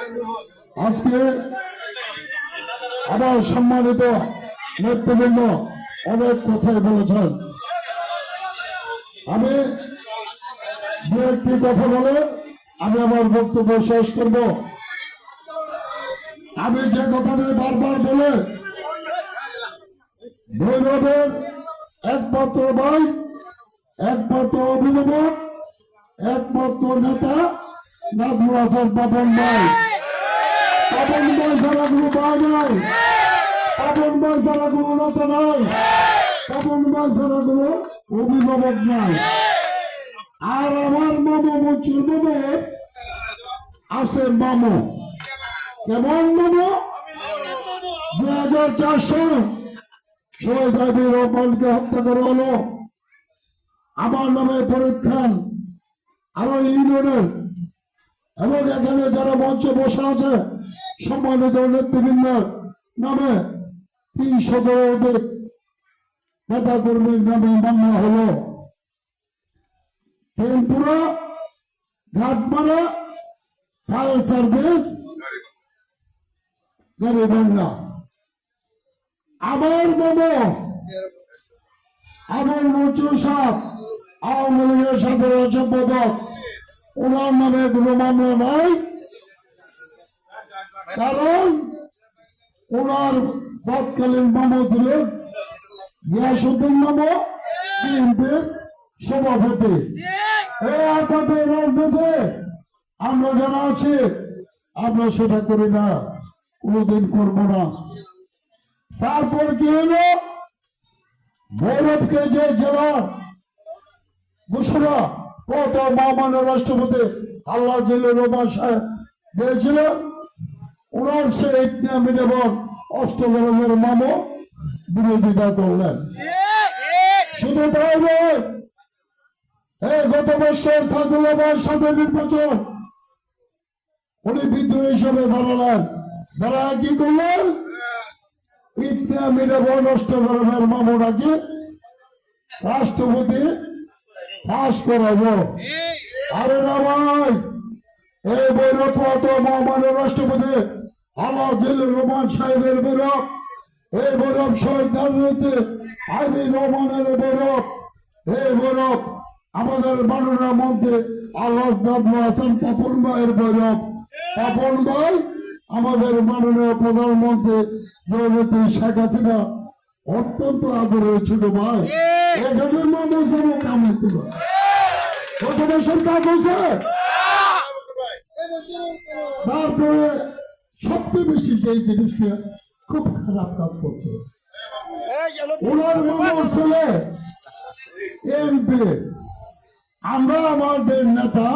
আজকে আমার সম্মানিত নেতৃবৃন্দ অনেক কথাই বলেছেন। আমি দু একটি কথা বলে আমি আমার বক্তব্য শেষ করব। আমি যে কথাটি বারবার বলে, ভৈরবের একমাত্র ভাই, একমাত্র অভিভাবক, একমাত্র নেতা হাসান পাপন ভাই। পাপন ভাই ছাড়া কোনো ভাই নাই। পাপন ভাই ছাড়া কোনো নেতা নাই। পাপন ভাই ছাড়া কোনো অভিভাবক নাই। আর আমার মামা মঞ্চুর মামা আছে মামু। কেমন মামু? দুই হাজার চার সাল শহীদ হাবিব রহমানকে হত্যা করা হলো। আমার নামে পরীক্ষান আরও ইউনিয়নের। এবং এখানে যারা মঞ্চে বসে আছে সম্মানিত নেতৃবৃন্দের নামে তিনশো অধিক নেতা কর্মীর নামে মামলা হলো। টেনপুরা ঘাটমারা, ফায়ার সার্ভিস গাড়িভাঙ্গা আমার মামা আমার মঞ্চুর সাহ আওয়ামী লীগের সাধারণ সম্পাদক। ওনার নামে কোনো মামলা নাই। কারণ ওনার তৎকালীন মামা ছিলেন গিয়াসুদ্দিন মামা, বিএনপির সভাপতি। এই রাজনীতি, আমরা যারা আছি, আমরা সেটা করি না, কোনোদিন করব না। তারপর কি হলো ভৈরবকে যে জেলা ঘোষণা কত মহামান্য রাষ্ট্রপতি আল্লাহ জিল্লুর রহমান সাহেব দিয়েছিলেন। ওনার সে ইটনামি এবং অষ্টগ্রামের মামো বিরোধিতা করলেন। শুধু তাই নয় গত বছর সাদুল্লাহ সাথে নির্বাচন উনি বিদ্রোহী হিসেবে দাঁড়ালেন। তারা কি করলেন? ইটনা মিটাবো নষ্ট করবেন মামুনাকে রাষ্ট্রপতি ফাঁস করাবো। আরে না ভাই এই বৈরব তো মহামানের রাষ্ট্রপতি আল্লাহ দিল্লুর রহমান সাহেবের বৈরব এই বরফ শহীদ রাজনীতি আইবি রহমানের বৈরব এই বৈরব আমাদের মাননীয় মন্ত্রী আল্লাহ আছেন পাপন ভাইয়ের পাপন ভাই আমাদের মাননীয় প্রধানমন্ত্রী শেখ হাসিনা অত্যন্ত আদরের ছিল ভাই। এখানে মানুষ আমার হইতে পারে। কত বছর কাজ হয়েছে? তারপরে সবচেয়ে বেশি যে জিনিসটা খুব খারাপ কাজ করছে। ওনার মামার ছেলে এমপি আমরা আমাদের নেতা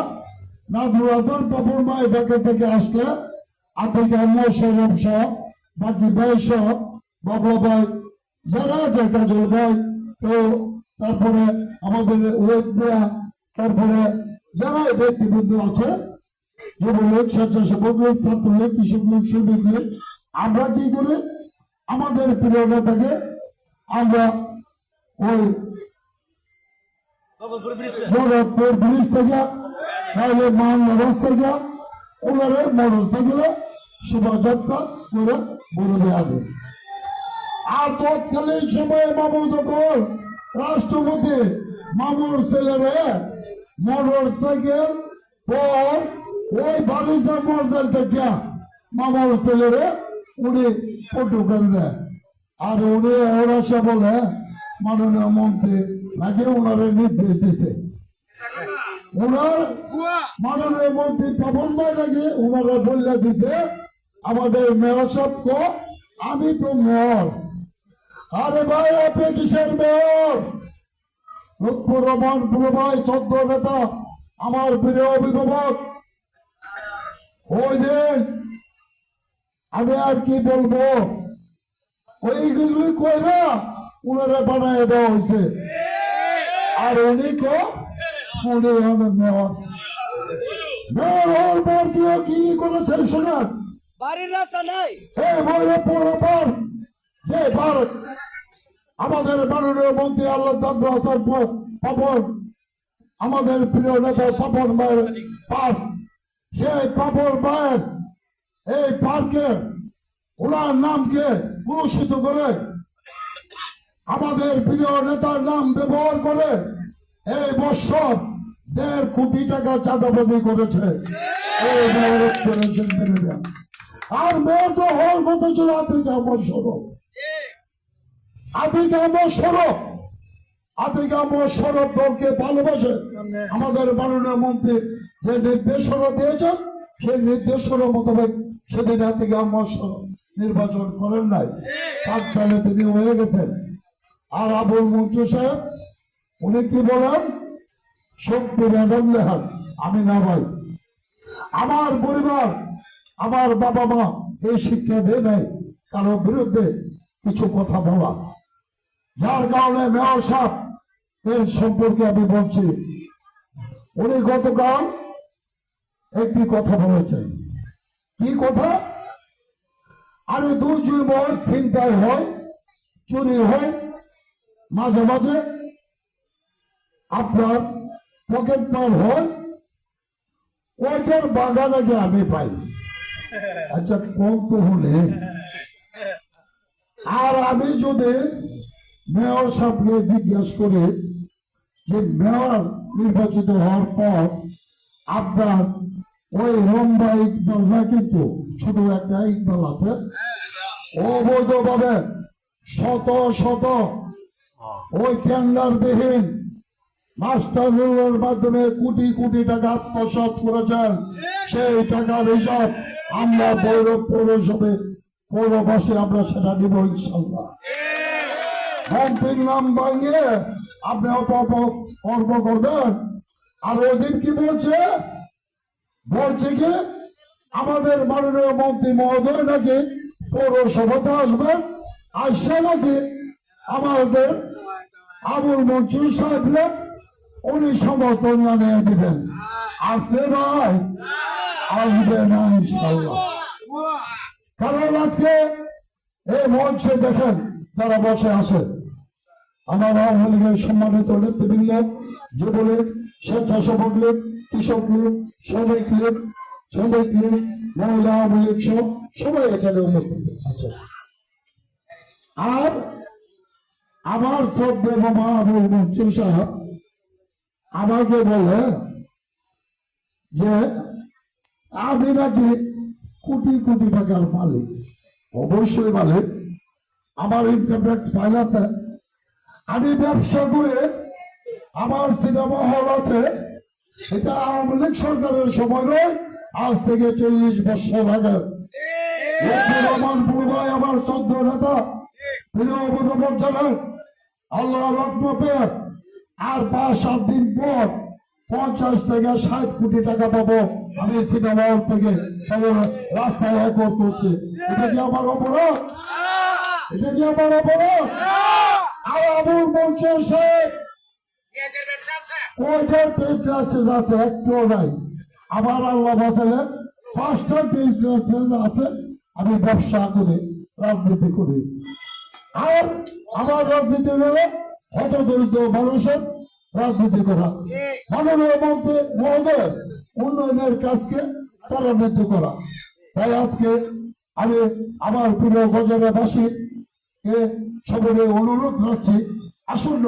নাজরুল হাসান বাবুর মা এটাকে থেকে আসলে আতিকা মোশারফ সহ বাকি ভাই সহ বাবলা ভাই যারা আছে কাজল ভাই তো তারপরে আমাদের ওয়েদ তারপরে যারা ব্যক্তিবৃন্দ আছে যুবলীগ স্বেচ্ছাসেবক লীগ ছাত্রলীগ কৃষক লীগ শ্রমিক লীগ আমরা কি করি? আমাদের প্রিয় নেতাকে আমরা ওই জগৎপুর ব্রিজ থেকে তাহলে থেকে ওনারে মনোজ থেকে শোভাযাত্রা করে বলে দেওয়া হবে। আর তৎকালীন সময়ে মামু যখন রাষ্ট্রপতি মামুর ছেলেরে মোটর সাইকেল পর ওই বালিশা মর্যাল থেকে মামার ছেলেরে উনি পটুকাল দেয়। আর উনি ওরা বলে, মাননীয় মন্ত্রী নাকি ওনারে নির্দেশ দিছে। ওনার মাননীয় মন্ত্রী পাবন ভাই নাকি ওনারা বললে দিছে, আমাদের মেয়র সাহেবকে আমি তো মেয়র। আরে ভাই, আপনি কিসের মেয়র? লক্ষ্মণ রহমান ভাই সদ্য নেতা আমার প্রিয় অভিভাবক ওই দিন আমি আর কি বলব? ওইগুলি কই না উনারা বানায় দেওয়া হয়েছে আর উনি কো? হন মেয়র মেয়র হওয়ার পর দিয়ে কি করেছেন শোনান বাড়ির রাস্তা নাই। এই বইরে পর যে ভারত আমাদের মাননীয় মন্ত্রী আল্লাহ পাপন আমাদের প্রিয় নেতা পাপন ভাইয়ের পাপ সেই পাপন ভাইয়ের এই পার্কে ওনার নামকে পুরস্কৃত করে আমাদের প্রিয় নেতার নাম ব্যবহার করে এই বছর দেড় কোটি টাকা চাঁদাবাদি করেছে। আর মেয়র তো হওয়ার কথা ছিল আতিক আহমদ আতিক সরব আতিক আহমদ সরব দলকে ভালোবাসে আমাদের মাননীয় মন্ত্রী যে নির্দেশনা দিয়েছেন সেই নির্দেশনা মোতাবেক সেদিন আতিক নির্বাচন করেন নাই। তার দলে তিনি হয়ে গেছেন। আর আবুল মঞ্চু সাহেব উনি কি বলেন? শক্তি ম্যাডাম লেহান আমি না ভাই। আমার পরিবার আমার বাবা মা এই শিক্ষা দেয় নাই কারোর বিরুদ্ধে কিছু কথা বলা। যার কারণে মেয়র সাহেব এর সম্পর্কে আমি বলছি, উনি গতকাল একটি কথা বলেছেন। কি কথা? আরে দুর্জয় মোট চিন্তায় হয়, চুরি হয়, মাঝে মাঝে আপনার পকেট মার হয়, ওইটার বাগানে যে আমি পাই। আচ্ছা কম তো হলে আর আমি যদি মেয়র সাহেবকে জিজ্ঞেস করি যে মেয়র নির্বাচিত হওয়ার পর আপনার ওই লম্বা ইকবাল না কিন্তু ছোট একটা ইকবাল আছে। অবৈধভাবে শত শত ওই টেন্ডারবিহীন মাস্টার রুলের মাধ্যমে কোটি কোটি টাকা আত্মসাৎ করেছেন। সেই টাকার হিসাব আমরা বৈরব পৌরসভে পৌরবাসী আমরা সেটা নিব ইনশাল্লাহ। মন্ত্রীর নাম ভাঙিয়ে আপনি কর্ম করবেন আর ওদিন কি বলছে? বলছে কি, আমাদের মাননীয় মন্ত্রী মহোদয় নাকি পৌরসভাতে আসবেন? আসছে নাকি? আমাদের আবুল মনসুর সাহেবরা উনি সমর্থন জানিয়ে দিবেন। আসে ভাই, আসবে না ইনশাল্লাহ কারণ আজকে এই মঞ্চে দেখেন তারা বসে আছে আমার আওয়ামী লীগের সম্মানিত নেতৃবৃন্দ, যুবলীগ স্বেচ্ছাসেবক লীগ কৃষক লীগ শ্রমিক লীগ শ্রমিক লীগ মহিলা আওয়ামী লীগ সহ সবাই এখানে উপস্থিত আছে। আর আমার শ্রদ্ধে মামা আবুল সাহেব আমাকে বলে যে, আমি নাকি কোটি কোটি টাকার মালিক। অবশ্যই মালিক। আমার ইনকাম ট্যাক্স ফাইল আছে। আমি ব্যবসা করে আমার সিনেমা হল আছে। এটা আওয়ামী লীগ সরকারের সময় নয়, আজ থেকে চল্লিশ বছর আগে। পূর্বায় আমার চোদ্দ নেতা। তিনি অবনমন জানান, আল্লাহ রত্ন পেয়ে আর পাঁচ, সাত দিন পর পঞ্চাশ থেকে ষাট কোটি টাকা পাবো আমি সিনেমা হল থেকে। রাস্তায় একর করছি। এটা কি আমার অপরাধ? এটা কি আমার অপরাধ? আবুল টেস্ট লাইসেন্স আছে? একটুও নাই? আমার আল্লাহ বাঁচালে পাঁচটা টেস্ট লাইসেন্স আছে আমি ব্যবসা করি রাজনীতি করি। আর আমার রাজনীতি হলো হত দরিদ্র মানুষের রাজনীতি করা। মাননীয় মন্ত্রী মহোদয় উন্নয়নের কাজকে ত্বরান্বিত করা। তাই আজকে আমি আমার প্রিয় গজরাবাসী সবাই অনুরোধ রাখছি, আসন্ন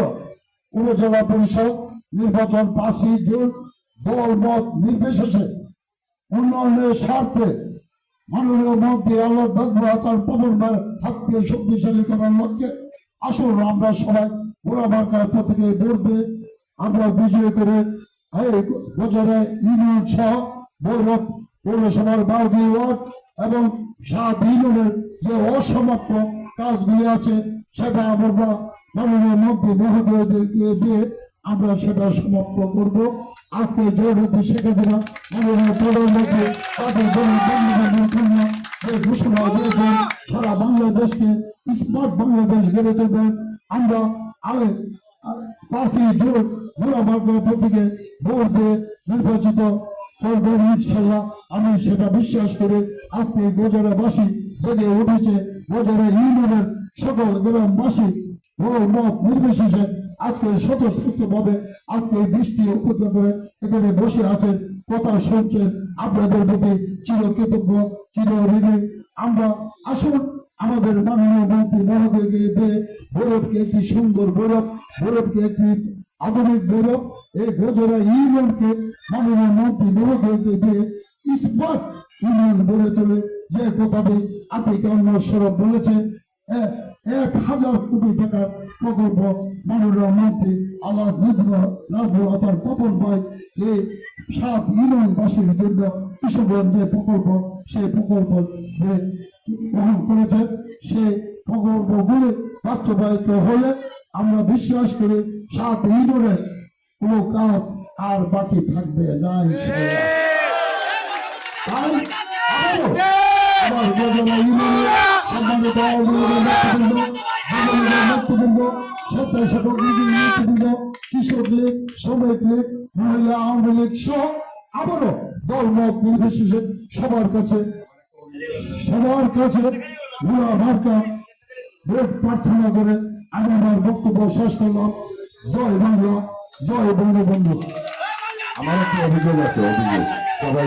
উপজেলা পরিষদ নির্বাচন পাঁচই জুন দল মত নির্বিশেষে উন্নয়নের স্বার্থে মাননীয় মন্ত্রী আল্লাহ দগ্ধ তার পবন হাতকে শক্তিশালী করার লক্ষ্যে আসুন আমরা সবাই পুরা মার্কার প্রত্যেকে দিয়ে আমরা বিজয় করে বছরে ইউনিয়ন সহ ভৈরব পৌরসভার বারোটি ওয়ার্ড এবং সাত ইউনিয়নের যে অসমাপ্ত কাজগুলি আছে, সেটা আমরা মাননীয় মন্ত্রী মহোদয়কে দিয়ে আমরা সেটা সমাপ্ত করব। আজকে জয়নতী শেখ হাসিনা, মাননীয় প্রধানমন্ত্রী, তাদের জন্য ঘোষণা দিয়েছেন, সারা বাংলাদেশকে স্মার্ট বাংলাদেশ গড়ে তুলবেন। আমরা আগে পাঁচই জুন বুড়া মার্গের প্রতীকে ভোট দিয়ে নির্বাচিত করবেন, ইনশাল্লাহ। আমি সেটা বিশ্বাস করে আজকে গোজরাবাসী জেগে উঠেছে। গোজরা ইউনিয়নের সকল গ্রামবাসী দল মত নির্বিশেষে আজকে স্বতঃস্ফূর্ত ভাবে আজকে বৃষ্টি উপেক্ষা করে এখানে বসে আছেন, কথা শুনছেন, আপনাদের প্রতি চিরকৃতজ্ঞ চির ঋণী আমরা আসুন, আমাদের মাননীয় মন্ত্রী মহোদয়কে দিয়ে ভৈরবকে একটি সুন্দর ভৈরব, ভৈরবকে একটি আধুনিক ভৈরব, এই গজরা ইউনিয়নকে মাননীয় মন্ত্রী মহোদয়কে দিয়ে ইস্পাত ইউনিয়ন গড়ে তোলে। যে কথাটি আপনি কেমন সরব বলেছে এক হাজার কোটি টাকার প্রকল্প মাননীয় মন্ত্রী আল্লাহ রাজুল হাসান তপন ভাই এই সাত ইউনিয়নবাসীর জন্য কৃষকের যে প্রকল্প, সেই প্রকল্প গ্রহণ করেছে সেই প্রকল্পগুলি বাস্তবায়িত হলে আমরা বিশ্বাস করি সাত ইউনিয়নের কোনো কাজ আর বাকি থাকবে না তাই উপজেলা ইউনিয়নের সম্মানিত নেতৃবৃন্দ নেতৃবৃন্দ স্বেচ্ছাসেবক লীগের নেতৃবৃন্দ কৃষক লীগ শ্রমিক লীগ মহিলা আওয়ামী লীগ সহ আবারও দলমত নির্বিশেষে সবার কাছে সবার কাছে ভুয়া মার্কা ভোট প্রার্থনা করে আমি আমার বক্তব্য শেষ করলাম জয় বাংলা জয় বঙ্গবন্ধু আমার একটা অভিযোগ আছে, অভিযোগ। সবাই